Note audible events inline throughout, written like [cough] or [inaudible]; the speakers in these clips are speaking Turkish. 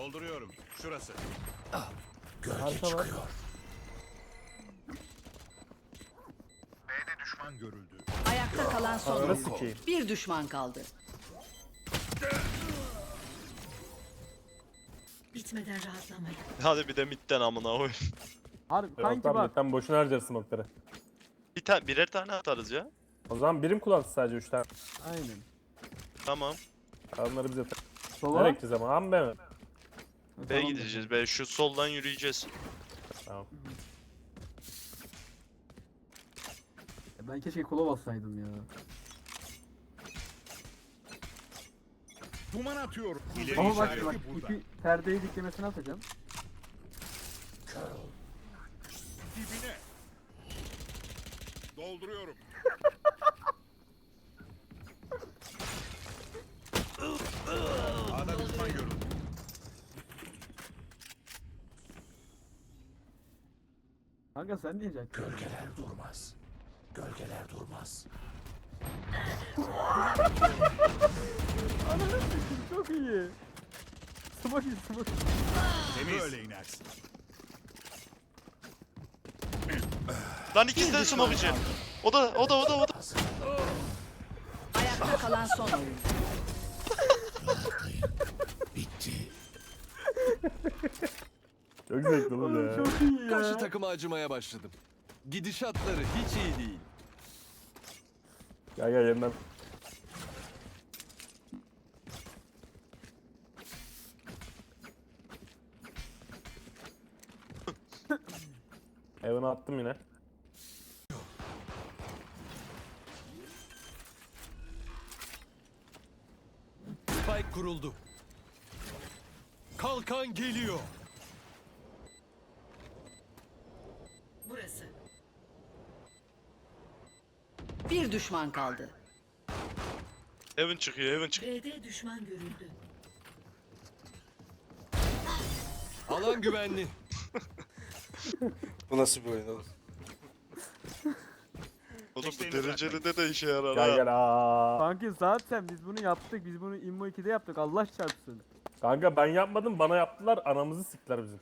Dolduruyorum. Şurası. Arka var. Düşman görüldü. Ayakta kalan son Ananı oyuncu. sikeyim. Bir düşman kaldı. Bitmeden rahatlamayın. Hadi bir de midden amına koyayım. Harbi kanki bak. sen boşuna harcarsın smoke'ları. Bir tane birer tane atarız ya. O zaman birim kullansın sadece 3 tane. Aynen. Tamam. Onları bize tak. Sola. Nereye gideceğiz ama? Am be mi? B'ye gideceğiz be. Şu soldan yürüyeceğiz. Tamam. Ben keşke kola bassaydım ya. Duman atıyorum. İleri Ama bak bak burada. ipi perdeyi diklemesine atacağım. Dibine. Dolduruyorum. [laughs] A'da düşman görüldü. Kanka sen diyeceksin. Gölgeler durmaz. Gölgeler durmaz. Ananı sikeyim, çok iyi. Smoke iyi smoke. Temiz. Böyle inersin. Lan ikisi de smoke için. O da o da o da o da. Ayakta kalan son oyuncu. Çok zevkli Oğlum ya. Karşı takıma acımaya başladım. Gidişatları hiç iyi değil. Gel gel yeniden. Evan'a attım yine. Spike kuruldu. Kalkan geliyor. Bir düşman kaldı. Heaven çıkıyor Heaven çık. B'de düşman görüldü. Alan güvenli. Bu nasıl bir oyun oğlum? Oğlum bu dereceli de de işe yarar Gel ha. gel aa. Kanki zaten biz bunu yaptık. Biz bunu Immo 2'de yaptık. Allah çarpsın. Kanka ben yapmadım bana yaptılar anamızı siktiler bizim.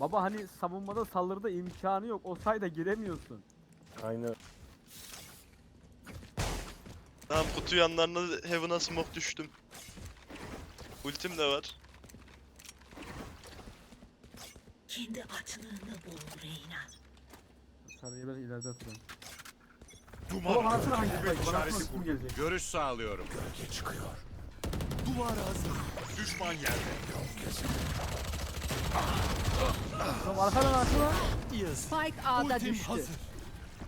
Baba hani savunmada saldırıda imkanı yok. O sayda giremiyorsun. Aynen. Tamam kutu yanlarına Heaven'a smoke düştüm. Ultim de var. Kendi açlığında boğul Reyna. Sarıyı ben ileride atıyorum. Duman atıyorum. anasını hangi Kuvvet? Bana nasıl gelecek? Görüş sağlıyorum. Duvar hazır. Düşman yerde. Tamam arkadan arkadan. Spike A'da Ultim düştü. hazır.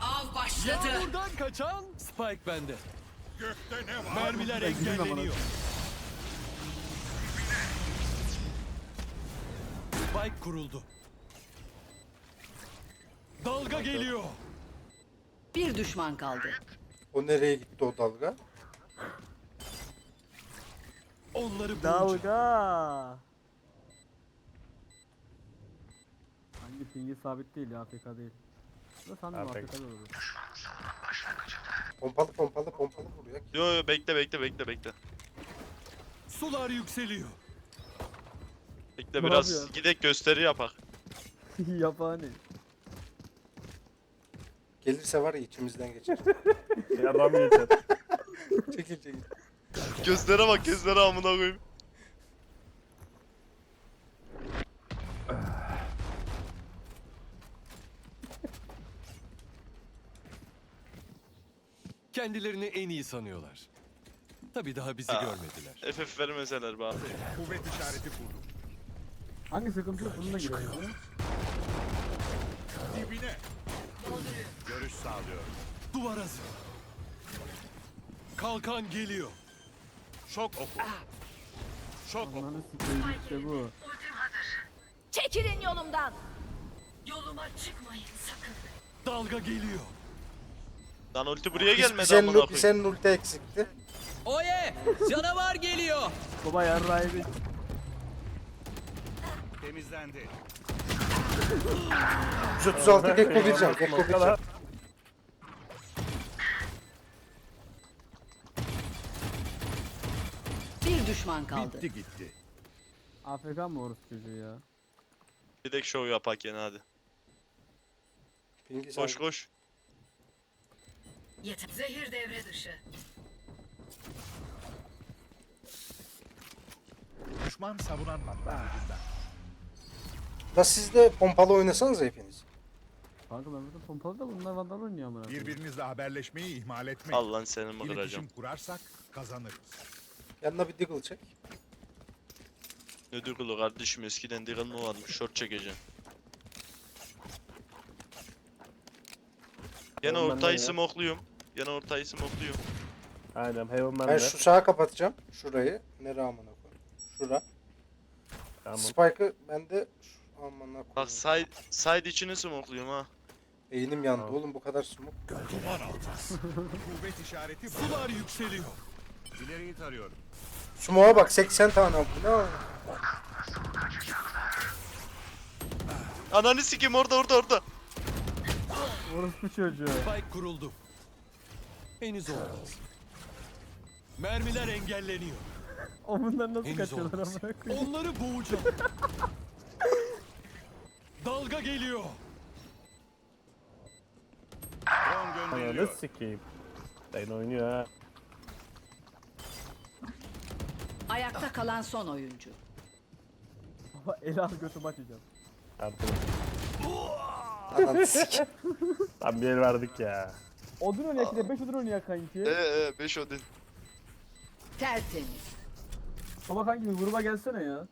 Av başladı. Yağmurdan kaçan Spike bende. Gökte ne var? Mermiler Ben engelleniyor. Spike kuruldu. Dalga geliyor. Bir düşman kaldı. O nereye gitti o dalga? Onları bulacağım. Dalga. Hangi pingi sabit değil ya AFK değil. Da sandım AFK. Olur. Pompalı pompalı pompalı vuruyor. Yo yo bekle bekle bekle bekle. Sular yükseliyor. Bekle Ne biraz yapıyor? gidek gösteri yapak. [laughs] Yapani. Gelirse var ya içimizden geçer. [laughs] Bir adam geçer. çekil çekil. Gözlere bak gözlere amına koyayım. Kendilerini en iyi sanıyorlar. Tabii daha bizi Aa. görmediler. FF vermeseler bari. Kuvvet işareti kurdum. Hangi sıkıntı yok bununla giriyor. Dibine. Görüş sağlıyorum. Duvar hazır. Kalkan geliyor. Şok oku. Şok oku. Ananı sikeyim işte bu. Çekilin yolumdan. Yoluma çıkmayın sakın. Dalga geliyor. Lan ulti buraya gelmedi Senin, amına koyayım. senin ulti eksikti. Oye! Canavar geliyor. Baba yarrağı bir. Temizlendi. 136 Gekko bir can. Gekko bir can. Bir düşman kaldı. Bitti gitti. AFK mı orası çocuğu ya? Bir de show yapak yine hadi. Koş koş. Yeter. Zehir devre dışı. Düşman savunan madde ucunda. La siz de pompalı oynasanız hepiniz. Kanka ben burada pompalı da bunlar vandal oynuyor amına. koyayım. Birbirinizle haberleşmeyi ihmal etmeyin. Al lan senin mi kıracağım. İletişim kurarsak kazanırız. Yanına bir diggle çek. Ne dürgülü kardeşim eskiden Deagle mı varmış short çekeceğim. Gene Oğlum ben de ortayı ya. smoke'luyum. Gene ortayı smoke'luyum. Aynen Heaven Ben bende. şu sağa kapatacağım. Şurayı. Nere amına koyayım. Şura. Tamam. Spike'ı ben de şu amına Bak koyayım. side, side içini smoke'luyum ha. Beynim yandı Tamam. oğlum bu kadar smoke. [laughs] Kuvvet işareti. Sular yükseliyor. İleriyi tarıyorum. Smoke'a bak 80 tane bu ne? Ananı sikeyim orada orada orada. Orospu çocuğu. Spike kuruldu. Henüz olmaz. Mermiler engelleniyor. O bunlar nasıl Henüz kaçıyorlar olmaz. amına koyayım? Onları boğacağım. Dalga geliyor. Drone Ananı gönderiliyor. sikeyim. Dayın oynuyor ha. Ayakta kalan son oyuncu. Baba el al götümü açacağım. Artık. Ananı sik. Tam [laughs] bir el verdik ya. Odun oynayak de 5 odun oynayak kanki. Ee ee 5 odin. Tertemiz. Baba kanki bir gruba gelsene ya.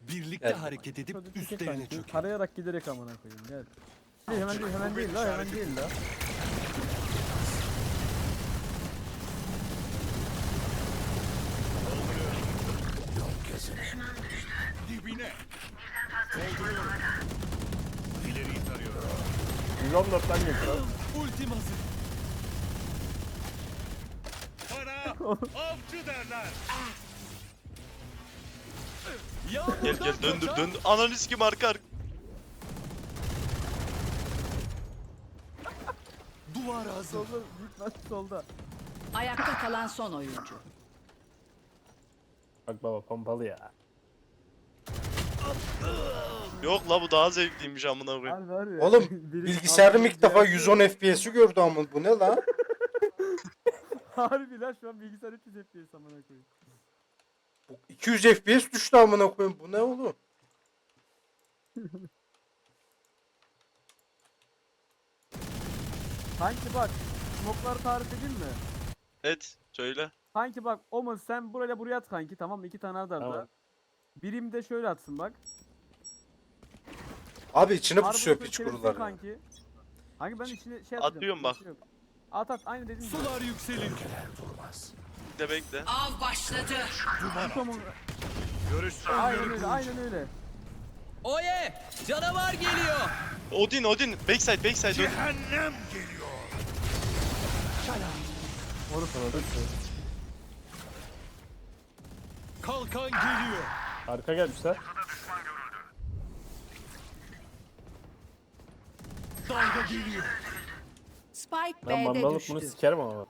Birlikte Gel. hareket edip Şöyle çekek üstlerine kanki. çökelim. Tarayarak giderek amına koyayım gel. Değil, hemen değil hemen değil la hemen değil la. Dibine. Dolduruyorum. İleriyi tarıyorum. 114'ten geçiyor. Ultim hazır. Bana avcı derler. Gel gel döndür döndür. Ananı sikeyim arka arka. Duvar hazır. Solda git bak solda. Ayakta kalan son oyuncu. Bak baba pompalı ya. Yok la bu daha zevkliymiş amına koyayım. Harbi. Oğlum [laughs] biri- bilgisayarım ilk defa 110 FPS'i gördü ama bu ne lan? [laughs] Harbi lan şu an bilgisayar 300 FPS amına koyayım. Bu 200 FPS düştü amına koyayım. Bu ne oğlum? [laughs] Kanki bak smokları tarif edeyim mi? Et söyle. Kanki bak Oman sen burayla buraya at kanki tamam mı? İki tane arda arda. Tamam. Birim de şöyle atsın bak. Abi içine Harbi pusuyor piç çevirsin kuruları. Kanki. Kanki ben içine şey atacağım. Atıyorum bak. At at aynı dediğin gibi. Sular yükseliyor. Bir de bekle. Av başladı. Tamam. Görüş Aynen öyle aynen öyle. Oye! Canavar geliyor! Odin Odin backside backside Odin. Cehennem geliyor. Orası orası. Kalkan geliyor. Arka gelmişler. Dalga geliyor. Spike Ben B'de mandalık bunu düştü. sikerim ama.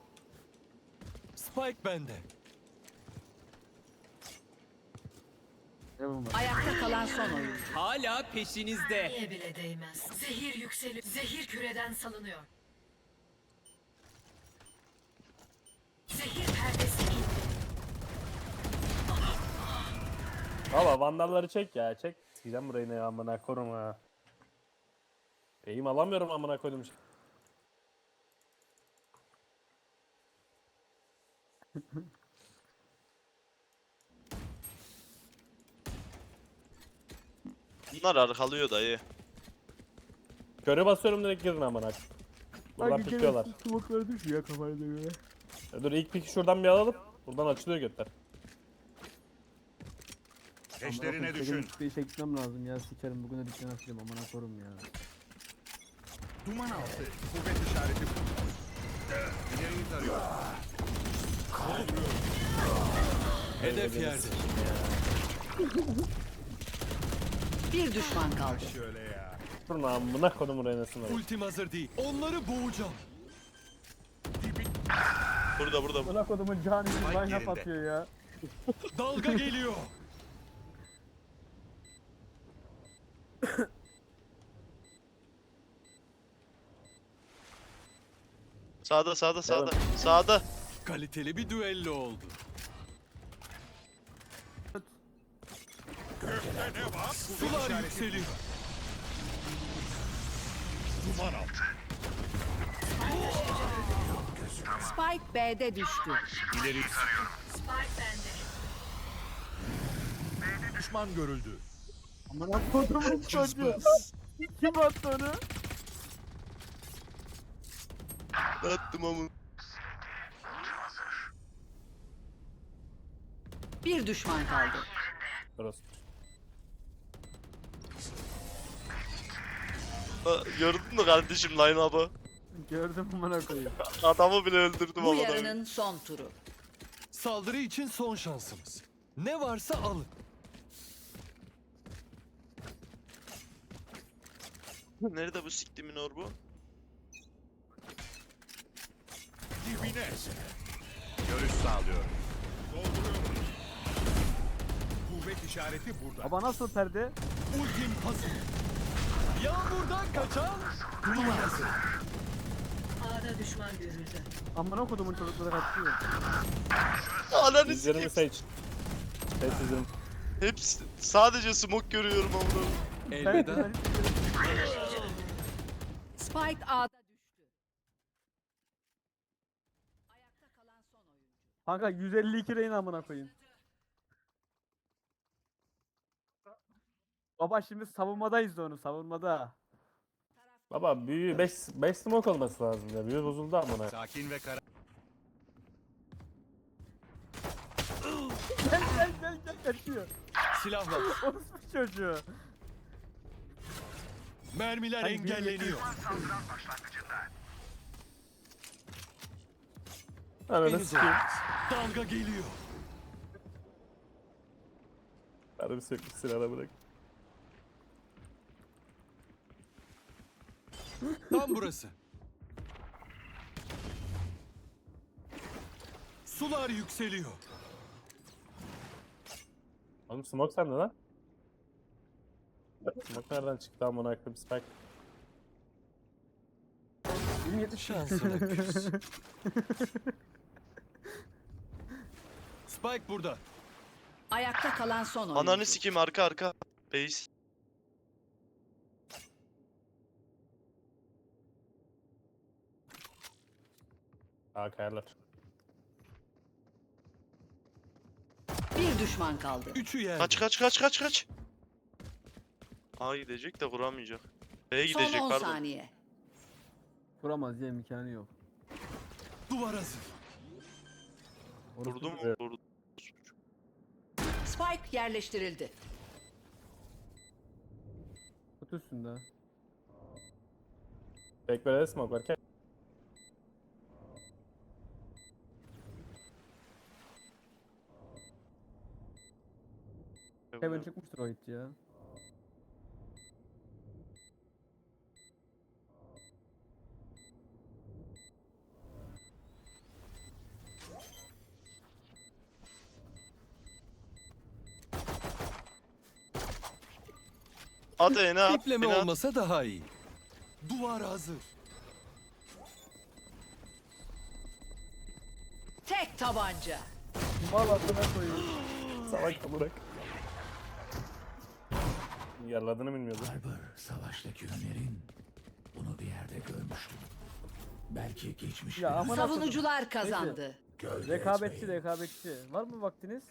Spike bende. Ayakta kalan son oyuncu. Hala peşinizde. Niye bile değmez. Zehir yükseliyor. Zehir küreden salınıyor. Zehir perdesi indi. Valla vandalları çek ya çek. Sikeceğim burayı ne amına korum ha. Eğim alamıyorum amına koydum. Bunlar arkalıyor dayı. Köre basıyorum direkt girin amına. Buradan pikliyorlar. smokları düşüyor ya kafayla göre. Ya Dur ilk piki şuradan bir alalım. Buradan açılıyor götler. Peşlerine düşün. Bir çekmem lazım ya sikerim bugün de dükkan açacağım amına korum ya. Duman altı. Kuvvet işareti bu. İleriyi tarıyorum. Hedef yerde. Bir düşman kaldı. Şöyle ya. Durun amına kodum reynasını. Ultim hazır değil. Onları boğacağım. Burada burada. Bırak kodumun canı için Spike line yerinde. atıyor ya. Dalga geliyor. [laughs] Sağda sağda sağda. Sağda. Kaliteli bir düello oldu. Sular yükseliyor. duman altı. Spike B'de düştü. İleri Spike bende. düşman görüldü. Amına kodumun çocuğu. Kim attı onu? Attım amın. Bir düşman kaldı. Burası. Ha, Gördün mü kardeşim line-up'ı? Gördüm amına koyayım. [laughs] Adamı bile öldürdüm Bu yarının son turu. Saldırı için son şansımız. Ne varsa alın. Nerede bu siktimin orbu? Dibine. Görüş sağlıyorum. Dolduruyorum. Kuvvet işareti burada. Baba nasıl perde? Ultim hazır. Yağmurdan kaçan A'da düşman görüldü. Amına kodumun çocukları kaçıyor. Ananı sikeyim. seç. Seç. Hepsi sadece smoke görüyorum amına. elveda. Spike A'da düştü. Ayakta kalan son oyuncu. Kanka 152 reyin amına koyayım. Baba şimdi savunmadayız da onu savunmada. Baba büyü 5 5 smoke olması lazım ya. Büyü bozuldu amına. Sakin ve kara. Gel gel gel gel kaçıyor. Silahlar. [laughs] Orospu çocuğu. Mermiler Hayır, bir- engelleniyor. Ananı sikeyim. Dalga geliyor. Harbi sökmüş silahına bırak. Tam burası. Sular yükseliyor. Oğlum smoke sende lan. Smoke nereden çıktı amına koyayım spike. 1070 Şansına küs. [laughs] Spike burada. Ayakta kalan son oyuncu. Ananı sikeyim arka arka. Base. Aa kayarlar. Bir düşman kaldı. Üçü yerde. Kaç kaç kaç kaç kaç. A gidecek de vuramayacak. B Son gidecek 10 pardon. saniye. Vuramaz ya imkanı yok. Duvar hazır. Vurdum mu? Vurdum. Spike yerleştirildi. Kutu üstünde. Bekle smoke varken. Heaven çıkmıştır o hit ya. At ene at. İpleme ene at. olmasa daha iyi. Duvar hazır. Tek tabanca. Mal atına koyayım. Salak bırak. Yarladığını bilmiyordum. Savaştaki Ömer'in bunu bir yerde görmüştüm. Belki geçmiş Ya koydum. Savunucular kazandı. Rekabetçi rekabetçi. Var mı vaktiniz?